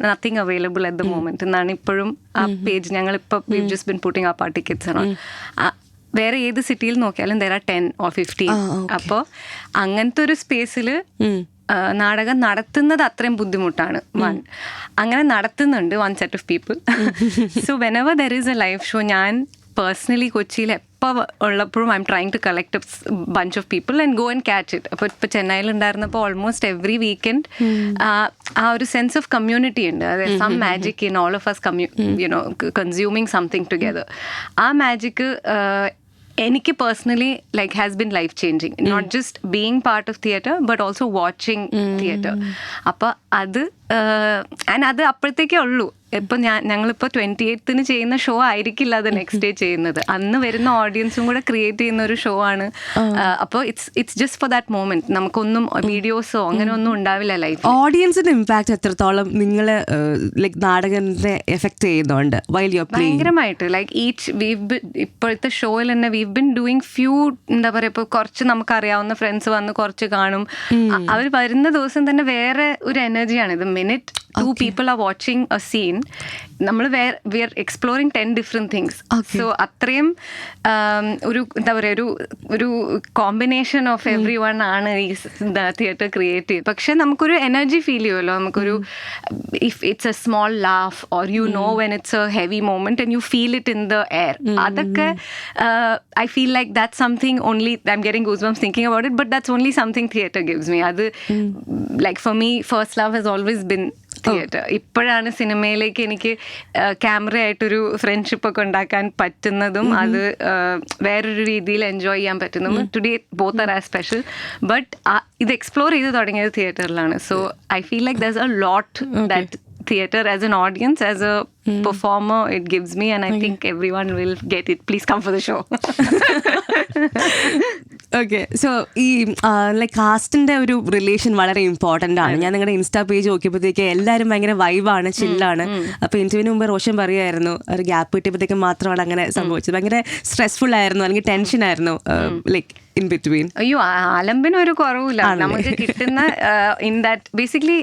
nothing available at the moment എന്നാണ് ഇപ്പോഴും ആ പേജ് ഞങ്ങൾ ഇപ്പോൾ ജസ്റ്റ് ബിൻ പുട്ടിങ് ആ പാർട്ടി ടിക്കറ്റ്സ് വേറെ ഏത് സിറ്റിയിൽ നോക്കിയാലും there are ten or fifteen അപ്പോൾ അങ്ങനത്തെ ഒരു സ്പേസിൽ നാടകം നടത്തുന്നത് അത്രയും ബുദ്ധിമുട്ടാണ്. വൺ അങ്ങനെ നടത്തുന്നുണ്ട് one set of people so whenever there is a life show ഞാൻ പേഴ്സണലി കൊച്ചിയിൽ എപ്പോൾ ഉള്ളപ്പോഴും I'm trying to collect bunch of people and go and catch it അപ്പോൾ ഇപ്പോൾ ചെന്നൈയിൽ ഉണ്ടായിരുന്നപ്പോൾ ഓൾമോസ്റ്റ് എവറി വീക്കെൻഡ് ആ ഒരു സെൻസ് ഓഫ് കമ്മ്യൂണിറ്റി ഉണ്ട്. അതെ some magic in all of us കമ്മ്യൂ you know consuming something together ആ മാജിക്ക് എനിക്ക് personally like has been life changing not just being part of theatre but also watching theatre അപ്പോൾ അത് and അത് അപ്പോഴത്തേക്കേ ഉള്ളൂ. ഇപ്പം ഞാൻ ഞങ്ങളിപ്പോൾ ട്വന്റി എയ്ത്തിന് ചെയ്യുന്ന ഷോ ആയിരിക്കില്ല അത് നെക്സ്റ്റ് ഡേ ചെയ്യുന്നത്. അന്ന് വരുന്ന ഓഡിയൻസും കൂടെ ക്രിയേറ്റ് ചെയ്യുന്ന ഒരു ഷോ ആണ്. അപ്പോൾ it's it's just for that moment നമുക്കൊന്നും വീഡിയോസോ അങ്ങനെ ഒന്നും ഉണ്ടാവില്ല ലൈഫ് ഓഡിയൻസിന്റെ ഇമ്പാക്ട് എത്രത്തോളം നിങ്ങളെ ലൈക് നാടകത്തെ എഫക്ട് ചെയ്യുന്നുണ്ട്? വൈൽ പ്ലേ ഭയങ്കരമായിട്ട്. ലൈക്ക് ഈച്ച് വീവ് ഇപ്പോഴത്തെ ഷോയിൽ തന്നെ വീവ് ബിൻ ഡൂയിങ് ഫ്യൂ എന്താ പറയുക ഇപ്പോൾ കുറച്ച് നമുക്കറിയാവുന്ന ഫ്രണ്ട്സ് വന്ന് കുറച്ച് കാണും. അവർ വരുന്ന ദിവസം തന്നെ വേറെ ഒരു എനർജിയാണ് ഇത് minute. Minute two people are watching a scene നമ്മൾ വേറെ we are exploring ten different things so അത്രയും ആം, ഒരു എന്താ പറയുക ഒരു ഒരു കോമ്പിനേഷൻ ഓഫ് എവ്രി വൺ ആണ് ഈ തിയേറ്റർ ക്രിയേറ്റ് ചെയ്ത് പക്ഷെ നമുക്കൊരു എനർജി ഫീൽ ചെയ്യുമല്ലോ. നമുക്കൊരു if it's a small laugh or you know when it's a heavy moment and you feel it in the air അതൊക്കെ I feel like that something only I'm getting goose bumps thinking about it but that's only something theatre gives me അത് like for me first love has always been theatre ഇപ്പോഴാണ് സിനിമയിലേക്ക് എനിക്ക് camera ആയിട്ടൊരു friendship ഒക്കെ ഉണ്ടാക്കാൻ പറ്റുന്നതും അത് വേറൊരു രീതിയിൽ എൻജോയ് ചെയ്യാൻ പറ്റുന്നതും today both are ah special but ഇത് എക്സ്പ്ലോർ ചെയ്ത് തുടങ്ങിയത് തിയേറ്ററിലാണ് so I feel like does a lot that theater as an audience as a performer it gives me and i think everyone will get it please come for the show. Okay so ഈ like കാസ്റ്റിന്റെ ഒരു relation വളരെ important ആണ്. ഞാൻ നിങ്ങളുടെ insta page നോക്കിയപ്പോഴത്തേക്ക് എല്ലാവരും ഭയങ്കര വൈബാണ് ചില്ലാണ് അപ്പൊ ഇന്റർവ്യൂവിന് മുമ്പ് റോഷൻ പറയുമായിരുന്നു ഒരു ഗ്യാപ്പ് കിട്ടിയപ്പോഴത്തേക്ക് മാത്രമാണ് അങ്ങനെ സംഭവിച്ചത്. ഭയങ്കര സ്ട്രെസ്ഫുൾ ആയിരുന്നു അല്ലെങ്കിൽ ടെൻഷൻ ആയിരുന്നു ലൈക്ക് ഇൻ ബിറ്റ്വീൻ അയ്യോ ആലമ്പിന് ഒരു കുറവില്ല നമുക്ക് കിട്ടുന്ന in that basically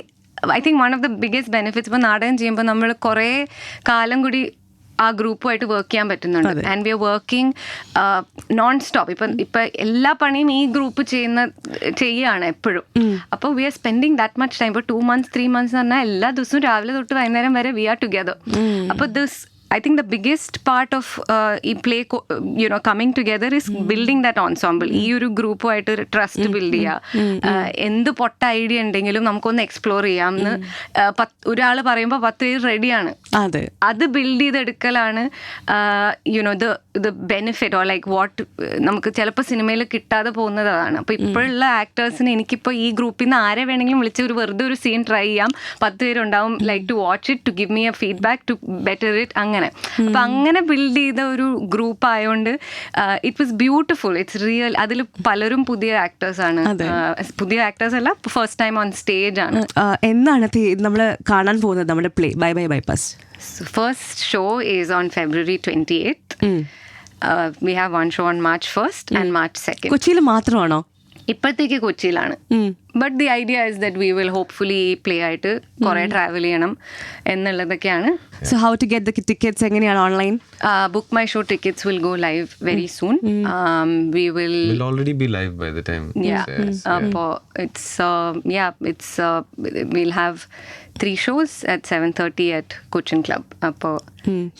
I think one of the biggest benefits ഇപ്പോൾ നാടകം ചെയ്യുമ്പോൾ നമ്മൾ കുറേ കാലം കൂടി ആ ഗ്രൂപ്പുമായിട്ട് വർക്ക് ചെയ്യാൻ പറ്റുന്നുണ്ട്. And we are working non stop ഇപ്പം ഇപ്പം എല്ലാ പണിയും ഈ ഗ്രൂപ്പ് ചെയ്യുന്ന ചെയ്യുകയാണ് എപ്പോഴും. അപ്പോൾ we are spending that much time ഇപ്പോൾ ടു മന്ത്സ് ത്രീ മന്ത്സ് എന്ന് പറഞ്ഞാൽ എല്ലാ ദിവസവും രാവിലെ തൊട്ട് വൈകുന്നേരം വരെ വി ആർ ടുഗദർ അപ്പോൾ this I think the biggest part of uh, ഈ play you know coming together is building that ensemble ഈ ഒരു ഗ്രൂപ്പുമായിട്ട് ട്രസ്റ്റ് ബിൽഡ് ചെയ്യുക എന്ത് പൊട്ട ഐഡിയ ഉണ്ടെങ്കിലും നമുക്കൊന്ന് എക്സ്പ്ലോർ ചെയ്യാം എന്ന് ഒരാൾ പറയുമ്പോൾ പത്ത് പേര് റെഡിയാണ് അതെ. അത് build ചെയ്തെടുക്കലാണ് you know the the benefit or like what നമുക്ക് ചിലപ്പോൾ സിനിമയിൽ കിട്ടാതെ പോകുന്നത് അതാണ് അപ്പോൾ ഇപ്പോഴുള്ള ആക്ടേഴ്സിന് എനിക്കിപ്പോൾ ഈ ഗ്രൂപ്പിൽ നിന്ന് ആരെ വേണമെങ്കിലും വിളിച്ച് ഒരു വെറുതെ ഒരു സീൻ ട്രൈ ചെയ്യാം. പത്ത് പേരുണ്ടാവും like to watch it to give me a feedback to better it അങ്ങനെ അപ്പം അങ്ങനെ ബിൽഡ് ചെയ്ത ഒരു ഗ്രൂപ്പ് ആയതുകൊണ്ട് it was beautiful it's real അതിൽ പലരും പുതിയ ആക്ടേഴ്സ് ആണ്. പുതിയ ആക്ടേഴ്സ് അല്ല ഫസ്റ്റ് ടൈം ഓൺ സ്റ്റേജ് ആണ്. എന്നാണ് നമ്മൾ കാണാൻ പോകുന്നത് നമ്മുടെ play bye bye So first show is on February 28th. Uh, we have one show on March 1st and March 2nd. കൊച്ചിയിൽ മാത്രമാണോ? ഇപ്പോഴത്തേക്ക് കൊച്ചിയിലാണ്. But the idea is that we will hopefully play ആയിട്ട് കുറെ ട്രാവൽ ചെയ്യണം എന്നുള്ളതൊക്കെയാണ്. So how to get the tickets എങ്ങനെയാണ് online Book My Show tickets will go live very soon we will will already be live by the time Yeah. it airs. അപ്പോൾ it's yeah. it's uh, we'll have three shows at 7:30 at Cochin Club. അപ്പോൾ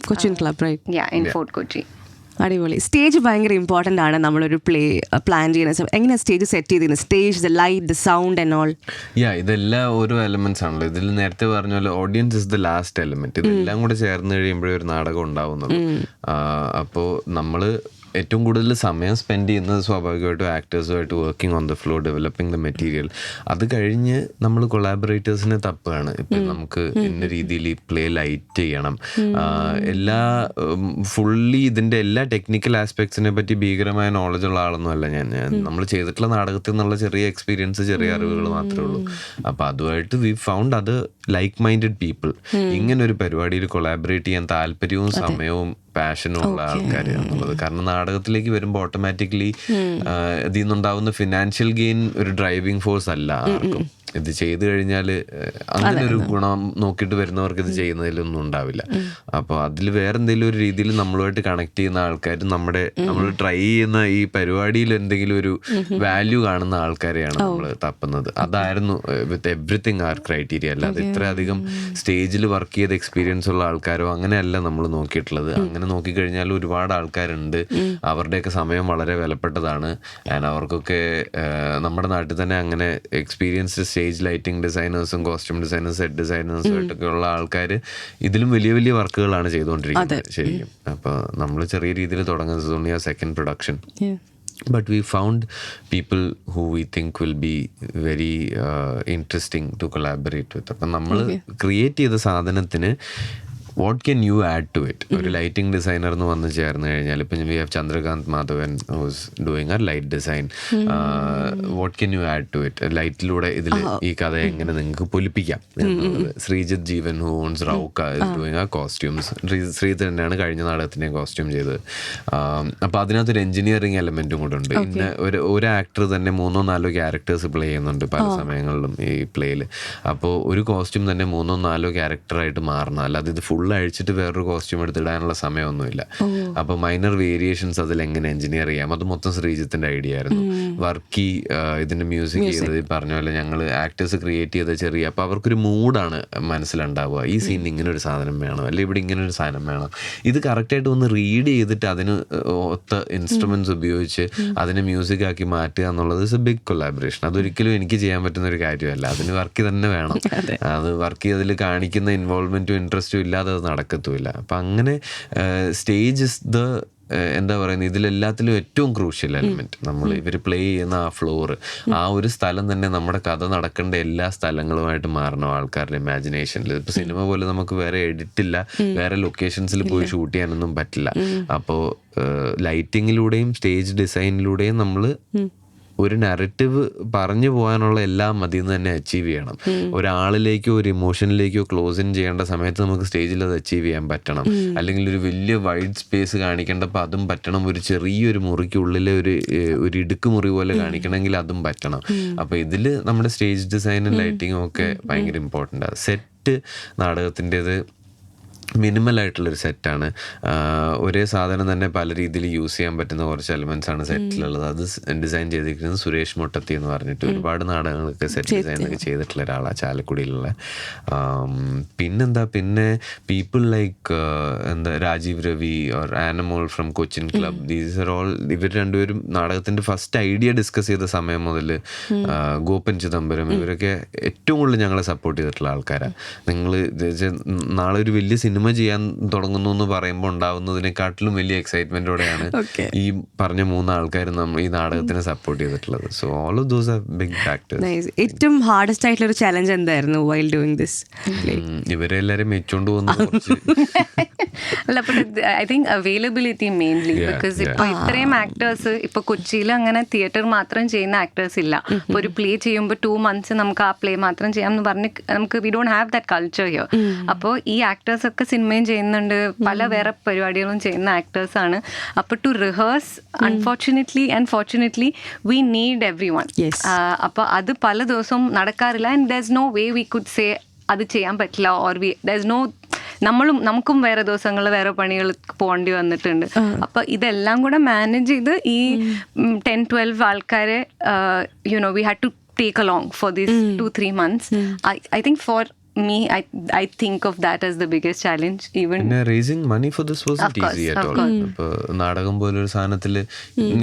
Cochin club right yeah in Fort Kochi. അടിപൊളി. Stage ഭയങ്കര important ആണ്. നമ്മളൊരു play plan ചെയ്യുന്ന സമയം എങ്ങനെയാണ് stage set ചെയ്തിരുന്നത് stage the light the sound and all yeah ഇതെല്ലാം ഓരോ എലമെന്റ്സ് ആണല്ലോ. ഇതിൽ നേരത്തെ പറഞ്ഞ പോലെ audience is the last element ഇതെല്ലാം കൂടെ ചേർന്ന് കഴിയുമ്പോഴേ ഒരു നാടകം ഉണ്ടാവുന്നുള്ളൂ. അപ്പോൾ നമ്മൾ ഏറ്റവും കൂടുതൽ സമയം സ്പെൻഡ് ചെയ്യുന്നത് സ്വാഭാവികമായിട്ടും ആക്ടേഴ്സുമായിട്ട് working on the flow developing the material അത് കഴിഞ്ഞ് നമ്മൾ കൊളാബറേറ്റേഴ്സിനെ തപ്പാണ്. ഇപ്പം നമുക്ക് ഇന്ന രീതിയിൽ ഈ പ്ലേ ലൈറ്റ് ചെയ്യണം. എല്ലാ ഫുള്ളി ഇതിന്റെ എല്ലാ ടെക്നിക്കൽ ആസ്പെക്ട്സിനെ പറ്റി ഭീകരമായ നോളജ് ഉള്ള ആളൊന്നും അല്ല ഞാൻ. ഞാൻ നമ്മൾ ചെയ്തിട്ടുള്ള നാടകത്തിൽ നിന്നുള്ള ചെറിയ എക്സ്പീരിയൻസ് ചെറിയ അറിവുകൾ മാത്രമേ ഉള്ളൂ. അപ്പോൾ അതുമായിട്ട് വി ഫൗണ്ട് അത് ലൈക്ക് മൈൻഡഡ് പീപ്പിൾ ഇങ്ങനെ ഒരു പരിപാടിയിൽ കൊളാബറേറ്റ് ചെയ്യാൻ താല്പര്യവും സമയവും പാഷനും ഉള്ള ആൾക്കാർ എന്നുള്ളത് കാരണം നാടകത്തിലേക്ക് വരുമ്പോൾ ഓട്ടോമാറ്റിക്കലി ഇതിൽ നിന്നുണ്ടാവുന്ന ഫിനാൻഷ്യൽ ഗെയിൻ ഒരു ഡ്രൈവിംഗ് ഫോഴ്സ് അല്ല ആർക്കും. ഇത് ചെയ്തു കഴിഞ്ഞാൽ അങ്ങനെ ഒരു ഗുണം നോക്കിയിട്ട് വരുന്നവർക്ക് ഇത് ചെയ്യുന്നതിലൊന്നും ഉണ്ടാവില്ല. അപ്പോൾ അതിൽ വേറെ എന്തെങ്കിലും ഒരു രീതിയിൽ നമ്മളുമായിട്ട് കണക്ട് ചെയ്യുന്ന ആൾക്കാർ നമ്മുടെ നമ്മൾ ട്രൈ ചെയ്യുന്ന ഈ പരിപാടിയിൽ എന്തെങ്കിലും ഒരു വാല്യൂ കാണുന്ന ആൾക്കാരെയാണ് നമ്മൾ തപ്പുന്നത്. അതായിരുന്നു വിത്ത് എവ്രിതിങ് ആർ ക്രൈറ്റീരിയ അല്ലാതെ ഇത്രയധികം സ്റ്റേജിൽ വർക്ക് ചെയ്ത എക്സ്പീരിയൻസ് ഉള്ള ആൾക്കാരോ അങ്ങനെയല്ല നമ്മൾ നോക്കിയിട്ടുള്ളത്. അങ്ങനെ നോക്കിക്കഴിഞ്ഞാൽ ഒരുപാട് ആൾക്കാരുണ്ട്. അവരുടെയൊക്കെ സമയം വളരെ വിലപ്പെട്ടതാണ്. ആൻഡ് അവർക്കൊക്കെ നമ്മുടെ നാട്ടിൽ തന്നെ അങ്ങനെ എക്സ്പീരിയൻസ്ഡ് സ്റ്റേജ് ലൈറ്റിംഗ് ഡിസൈനേഴ്സും കോസ്റ്റ്യൂം ഡിസൈനേഴ്സ് സെറ്റ് ഡിസൈനേഴ്സും ആയിട്ടൊക്കെ ഉള്ള ആൾക്കാർ ഇതിലും വലിയ വലിയ വർക്കുകളാണ് ചെയ്തുകൊണ്ടിരിക്കുന്നത് ശരിക്കും. അപ്പോൾ നമ്മൾ ചെറിയ രീതിയിൽ തുടങ്ങുന്നത് ആ second production but we found people who we think will be very uh, interesting to collaborate with. അപ്പം നമ്മൾ ക്രിയേറ്റ് ചെയ്ത സാധനത്തിന് what can you add to it ഒരു ലൈറ്റിംഗ് ഡിസൈനർ എന്ന് വന്ന് ചേർന്ന് കഴിഞ്ഞാൽ ഇപ്പം we have Chandrakant Madhavan who's doing our light design what can you add to it ലൈറ്റിലൂടെ ഇതിൽ ഈ കഥ എങ്ങനെ നിങ്ങൾക്ക് പൊലിപ്പിക്കാം Sreejith Sreejith Jeevan who owns Raukka doing ആ കോസ്റ്റ്യൂംസ് ശ്രീജിത്ത് തന്നെയാണ് കഴിഞ്ഞ നാടകത്തിന്റെ കോസ്റ്റ്യൂം ചെയ്തത്. അപ്പോൾ അതിനകത്തൊരു എഞ്ചിനീയറിംഗ് എലമെന്റും കൂടെ ഉണ്ട്. പിന്നെ ഒരു ഒരു ആക്ടർ തന്നെ മൂന്നോ നാലോ ക്യാരക്ടേഴ്സ് പ്ലേ ചെയ്യുന്നുണ്ട് പല സമയങ്ങളിലും ഈ പ്ലേയിൽ അപ്പോൾ ഒരു കോസ്റ്റ്യൂം തന്നെ മൂന്നോ നാലോ ക്യാരക്ടറായിട്ട് മാറണം. അല്ലാതെ ഇത് ഫുൾ അഴിച്ചിട്ട് വേറൊരു കോസ്റ്റ്യൂം എടുത്തിടാനുള്ള സമയമൊന്നുമില്ല. അപ്പൊ മൈനർ വേരിയേഷൻസ് അതിൽ എങ്ങനെ എഞ്ചിനീയർ ചെയ്യാം? അത് മൊത്തം ശ്രീജിത്തിന്റെ ഐഡിയ ആയിരുന്നു. വർക്കി ഇതിന്റെ മ്യൂസിക് ചെയ്തത് പറഞ്ഞ പോലെ ഞങ്ങൾ ആക്ടേഴ്സ് ക്രിയേറ്റ് ചെയ്ത ചെറിയ അപ്പൊ അവർക്കൊരു മൂഡാണ് മനസ്സിലുണ്ടാവുക. ഈ സീൻ ഇങ്ങനെ ഒരു സാധനം വേണം അല്ലെങ്കിൽ ഇവിടെ ഇങ്ങനെ ഒരു സാധനം വേണം. ഇത് കറക്റ്റായിട്ട് ഒന്ന് റീഡ് ചെയ്തിട്ട് അതിന് ഒത്ത ഇൻസ്ട്രുമെന്റ്സ് ഉപയോഗിച്ച് അതിനെ മ്യൂസിക് ആക്കി മാറ്റുക എന്നുള്ളത് ഇസ് എ ബിഗ് കൊലാബറേഷൻ അതൊരിക്കലും എനിക്ക് ചെയ്യാൻ പറ്റുന്ന ഒരു കാര്യമല്ല. അതിന് വർക്ക് തന്നെ വേണം. അത്. വർക്ക് ചെയ്തതിൽ കാണിക്കുന്ന ഇൻവോൾവ്മെന്റും ഇൻട്രസ്റ്റും ഇല്ലാതെ അത് നടക്കത്തുമില്ല. അപ്പം അങ്ങനെ സ്റ്റേജ് ഇസ് ദ എന്താ പറയുന്നത്? ഇതിലെല്ലാത്തിലും ഏറ്റവും ക്രൂഷ്യൽ എലിമെന്റ് നമ്മൾ ഇവർ പ്ലേ ചെയ്യുന്ന ആ ഫ്ലോർ ആ ഒരു സ്ഥലം തന്നെ നമ്മുടെ കഥ നടക്കേണ്ട എല്ലാ സ്ഥലങ്ങളുമായിട്ട് മാറണം ആൾക്കാരുടെ ഇമാജിനേഷനിൽ ഇപ്പൊ സിനിമ പോലെ നമുക്ക് വേറെ എഡിറ്റ് ഇല്ല വേറെ ലൊക്കേഷൻസിൽ പോയി ഷൂട്ട് ചെയ്യാനൊന്നും പറ്റില്ല. അപ്പോൾ ലൈറ്റിങ്ങിലൂടെയും സ്റ്റേജ് ഡിസൈനിലൂടെയും നമ്മൾ ഒരു നറേറ്റീവ് പറഞ്ഞു പോകാനുള്ള എല്ലാം അതിൽ നിന്ന് തന്നെ അച്ചീവ് ചെയ്യണം. ഒരാളിലേക്കോ ഒരു ഇമോഷനിലേക്കോ ക്ലോസ് ഇൻ ചെയ്യേണ്ട സമയത്ത് നമുക്ക് സ്റ്റേജിൽ അത് അച്ചീവ് ചെയ്യാൻ പറ്റണം. അല്ലെങ്കിൽ ഒരു വലിയ വൈഡ് സ്പേസ് കാണിക്കേണ്ടപ്പോൾ അതും പറ്റണം. ഒരു ചെറിയൊരു മുറിക്കുള്ളിലെ ഒരു ഒരു ഇടുക്ക് മുറി പോലെ കാണിക്കണമെങ്കിൽ അതും പറ്റണം. അപ്പോൾ ഇതിൽ നമ്മുടെ സ്റ്റേജ് ഡിസൈനും ലൈറ്റിങ്ങും ഒക്കെ ഭയങ്കര ഇമ്പോർട്ടന്റ് ആണ് സെറ്റ് നാടകത്തിന്റെത് മിനിമൽ ആയിട്ടുള്ളൊരു സെറ്റാണ് ഒരേ സാധനം തന്നെ പല രീതിയിൽ യൂസ് ചെയ്യാൻ പറ്റുന്ന കുറച്ച് എലമെന്റ്സ് ആണ് സെറ്റിലുള്ളത് അത് ഡിസൈൻ ചെയ്തിരിക്കുന്നത് സുരേഷ് മുട്ടത്തി എന്ന് പറഞ്ഞിട്ട് ഒരുപാട് നാടകങ്ങളൊക്കെ സെറ്റ് ഡിസൈൻ ഒക്കെ ചെയ്തിട്ടുള്ള ഒരാളാണ് ചാലക്കുടിയിലുള്ള. പിന്നെന്താ? പിന്നെ പീപ്പിൾ ലൈക്ക് എന്താ Rajeev Ravi or Anamol from Cochin club these are all ഇവർ രണ്ടുപേരും നാടകത്തിന്റെ ഫസ്റ്റ് ഐഡിയ ഡിസ്കസ് ചെയ്ത സമയം മുതൽ ഗോപൻ ചിദംബരം ഇവരൊക്കെ ഏറ്റവും കൂടുതൽ ഞങ്ങളെ സപ്പോർട്ട് ചെയ്തിട്ടുള്ള ആൾക്കാരാണ് നിങ്ങൾ നാളെ ഒരു വലിയ സിനിമ ചെയ്യാൻ തുടങ്ങുന്നു എന്ന് പറയുമ്പോൾ ഉണ്ടാവുന്നതിനെക്കാട്ടിലും വലിയ എക്സൈറ്റ്മെന്റോടെയാണ് ഈ പറഞ്ഞ മൂന്ന് ആൾക്കാർ നമ്മൾ ഈ നാടകത്തിനെ സപ്പോർട്ട് ചെയ്തിട്ടുള്ളത്. So all of those are big factors. ഏറ്റവും ഹാർഡസ്റ്റ് ആയിട്ടുള്ള ഒരു ചലഞ്ച് എന്തായിരുന്നു വൈൽ ഡൂയിങ് ദിസ് ഇവരെല്ലാരും മെച്ചോണ്ട് പോകുന്നത് കുറച്ച് അപ്പൊ I think availability mainly because. ഇപ്പൊ ഇത്രയും ആക്ടേഴ്സ് ഇപ്പൊ കൊച്ചിയിൽ അങ്ങനെ തിയേറ്റർ മാത്രം ചെയ്യുന്ന ആക്ടേഴ്സ് ഇല്ല. ഇപ്പൊ ഒരു പ്ലേ ചെയ്യുമ്പോൾ ടു മന്ത്സ് നമുക്ക് ആ പ്ലേ മാത്രം ചെയ്യാം എന്ന് പറഞ്ഞ് നമുക്ക് we don't have that culture here അപ്പോൾ ഈ ആക്ടേഴ്സ് ഒക്കെ സിനിമയും ചെയ്യുന്നുണ്ട്. പല വേറെ പരിപാടികളും ചെയ്യുന്ന ആക്ടേഴ്സ് ആണ്. അപ്പോൾ to rehearse unfortunately and fortunately we need every one അപ്പൊ അപ്പോൾ അത് പല ദിവസവും നടക്കാറില്ല. And there no way we could say അത് ചെയ്യാൻ പറ്റില്ല ഓർ വി ദർ നോ നമ്മളും നമുക്കും വേറെ ദിവസങ്ങൾ വേറെ പണികൾ പോകേണ്ടി വന്നിട്ടുണ്ട്. അപ്പൊ ഇതെല്ലാം കൂടെ മാനേജ് ചെയ്ത് ഈ ടെൻ ട്വൽവ് ആൾക്കാരെ you know we had to take along for these two three months I think for me I I think of that as the biggest challenge. Even പിന്നെ raising money for this was easy at all ഇപ്പൊ നാടകം പോലെ ഒരു സാധനത്തിൽ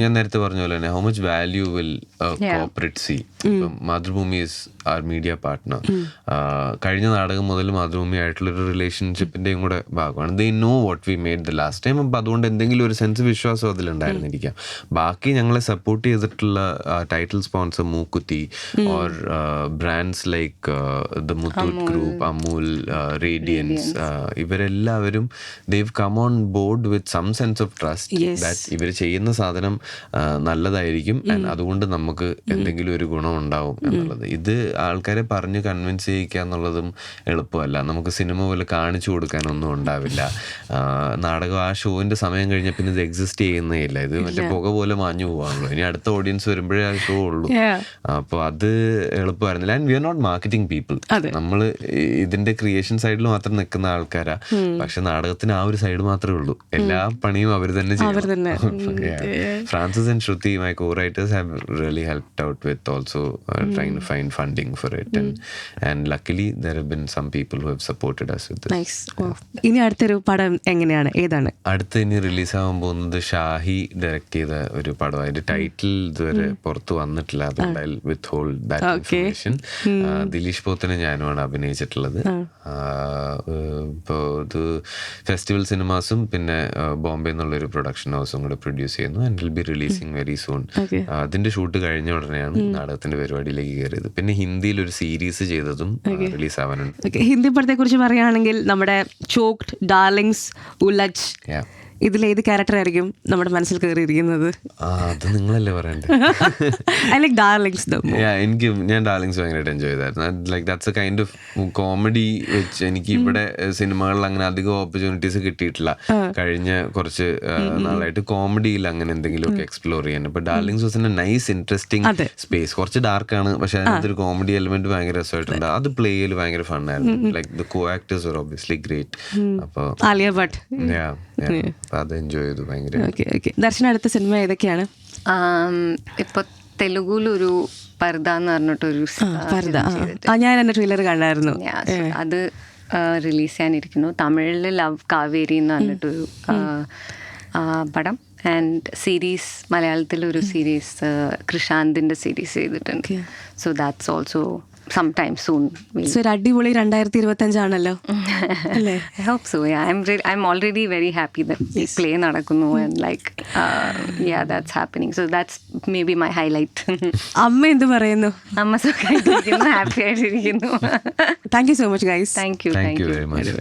ഞാൻ നേരത്തെ പറഞ്ഞ പോലെ തന്നെ how much value will corporate see Mathrubhumi is our media partner കഴിഞ്ഞ നാടകം മുതൽ മാതൃഭൂമി ആയിട്ടുള്ള ഒരു റിലേഷൻഷിപ്പിന്റെയും കൂടെ ഭാഗമാണ്. They know what we made the last time അപ്പം അതുകൊണ്ട് എന്തെങ്കിലും ഒരു സെൻസ് വിശ്വാസം അതിലുണ്ടായിരുന്നിരിക്കാം. ബാക്കി ഞങ്ങളെ സപ്പോർട്ട് ചെയ്തിട്ടുള്ള title sponsor Mookuthi or brands like the Muthoot group Amul Radiance ഇവരെല്ലാവരും they've come on board with some sense of trust. That ഇവർ ചെയ്യുന്ന സാധനം നല്ലതായിരിക്കും. and അതുകൊണ്ട് നമുക്ക് എന്തെങ്കിലും ഒരു ഗുണം ഉണ്ടാവും എന്നുള്ളത്. ഇത് ആൾക്കാരെ പറഞ്ഞ് കൺവിൻസ് ചെയ്യിക്കുക എന്നുള്ളതും എളുപ്പമല്ല. നമുക്ക് സിനിമ പോലെ കാണിച്ചു കൊടുക്കാനൊന്നും ഉണ്ടാവില്ല. നാടകം ആ ഷോവിന്റെ സമയം കഴിഞ്ഞാൽ പിന്നെ ഇത് എക്സിസ്റ്റ് ചെയ്യുന്നേ ഇല്ല. ഇത് മറ്റേ പുക പോലെ മാഞ്ഞു പോവാണല്ലോ. ഇനി അടുത്ത ഓഡിയൻസ് വരുമ്പോഴേ ആ ഷോ ഉള്ളൂ. അപ്പോൾ അത് എളുപ്പമായിരുന്നില്ല. And we are not marketing people നമ്മൾ ഇതിന്റെ ക്രിയേഷൻ സൈഡിൽ മാത്രം നിൽക്കുന്ന ആൾക്കാരാ. പക്ഷെ നാടകത്തിന് ആ ഒരു സൈഡ് മാത്രമേ ഉള്ളൂ. എല്ലാ പണിയും അവർ തന്നെ ചെയ്യും. Francis and Shruti my co writers have really helped out with also trying to find funding for it and luckily there have been some people who have supported us with ഇനി അടുത്തൊരു പടം എങ്ങനെയാണ്? ഏതാണ്? അടുത്ത് ഇനി റിലീസ് ആവാൻ പോകുന്നത് Shahi direct ചെയ്ത ഒരു പടം അതിന്റെ ടൈറ്റിൽ ഇതുവരെ പുറത്തു വന്നിട്ടില്ല. അതുകൊണ്ട് withhold that information Dileesh പോത്തനെ ഞാനുമാണ് അഭിനയിച്ചിട്ടുള്ളത് ഇപ്പോൾ ഇത് ഫെസ്റ്റിവൽ സിനിമാസും പിന്നെ ബോംബെ എന്നുള്ളൊരു പ്രൊഡക്ഷൻ ഹൗസും കൂടെ പ്രൊഡ്യൂസ് ചെയ്യുന്നു. And will be releasing very soon അതിന്റെ അതിന്റെ ഷൂട്ട് കഴിഞ്ഞ ഉടനെയാണ് നാടകത്തിന്റെ പരിപാടിയിലേക്ക് കയറിയത്. പിന്നെ ഹിന്ദിയിൽ ഒരു സീരീസ് ചെയ്തതും റിലീസ് ആവാനുണ്ട്. ഹിന്ദി പടത്തെ കുറിച്ച് പറയുകയാണെങ്കിൽ നമ്മുടെ ചോക്ഡ് ഡാർലിങ്സ് ഉലജ് Yeah. ഇതിൽ ഏത് ക്യാരക്ടർ ആയിരിക്കും നമ്മുടെ മനസ്സിൽ കയറിയിരിക്കുന്നത്? അത് നിങ്ങളല്ലേ പറയണ്ടേ? ഐ ലൈക്ക് ഡാർലിങ്സ് എനിക്ക് ഞാൻ ഡാർലിങ്സ് ഭയങ്കരമായിട്ട് എൻജോയ് ചെയ്തായിരുന്നു. Like that's a kind of comedy വെച്ച് എനിക്ക് ഇവിടെ സിനിമകളിൽ അങ്ങനെ അധികം ഓപ്പർച്യൂണിറ്റീസ് കിട്ടിയിട്ടില്ല. കഴിഞ്ഞ കുറച്ച് നാളായിട്ട് കോമഡിയിൽ അങ്ങനെ എന്തെങ്കിലുമൊക്കെ എക്സ്പ്ലോർ ചെയ്യാൻ. ഇപ്പൊ Darlings was a nice interesting space കുറച്ച് ഡാർക്ക് ആണ് പക്ഷെ അതിനകത്തൊരു കോമഡി എലിമെന്റ് ഭയങ്കര രസമായിട്ടുണ്ട്. അത് പ്ലേ ചെയ്യൽ ഭയങ്കര ഫണ്ണായിരുന്നു like the co actors are obviously great അപ്പോൾ ആലിയ ഭട്ട്. അത് എൻജോയ് ചെയ്തു ഭയങ്കര. ഓക്കെ ഓക്കെ ദർശന അടുത്ത സിനിമ ഏതൊക്കെയാണ്? ഇപ്പൊ തെലുഗുലൊരു പർദ എന്ന് പറഞ്ഞിട്ടൊരു സ്- പർദ ആ. ഞാൻ എന്റെ ട്രെയിലർ കണ്ടായിരുന്നു. അത് റിലീസ് ചെയ്യാനിരിക്കുന്നു. തമിഴിൽ ലവ് കാവേരി എന്ന് പറഞ്ഞിട്ടൊരു പടം. ആൻഡ് സീരീസ് മലയാളത്തിലൊരു സീരീസ് കൃഷാന്തിന്റെ സീരീസ് ചെയ്തിട്ടുണ്ട്. So that's also some time soon so ഒരു അടിപൊളി രണ്ടായിരത്തി ഇരുപത്തി അഞ്ചാണല്ലോ അല്ലേ? I hope so. Yeah, I'm re- I'm already very happy that the play നടക്കുന്നു and like yeah yeah, that's happening. So that's maybe my highlight. അമ്മ എന്ത് പറയുന്നു? അമ്മ സുഖമായിട്ടിരിക്കുന്നു happy ആയിട്ടിരിക്കുന്നു. Thank you so much guys thank you thank you very much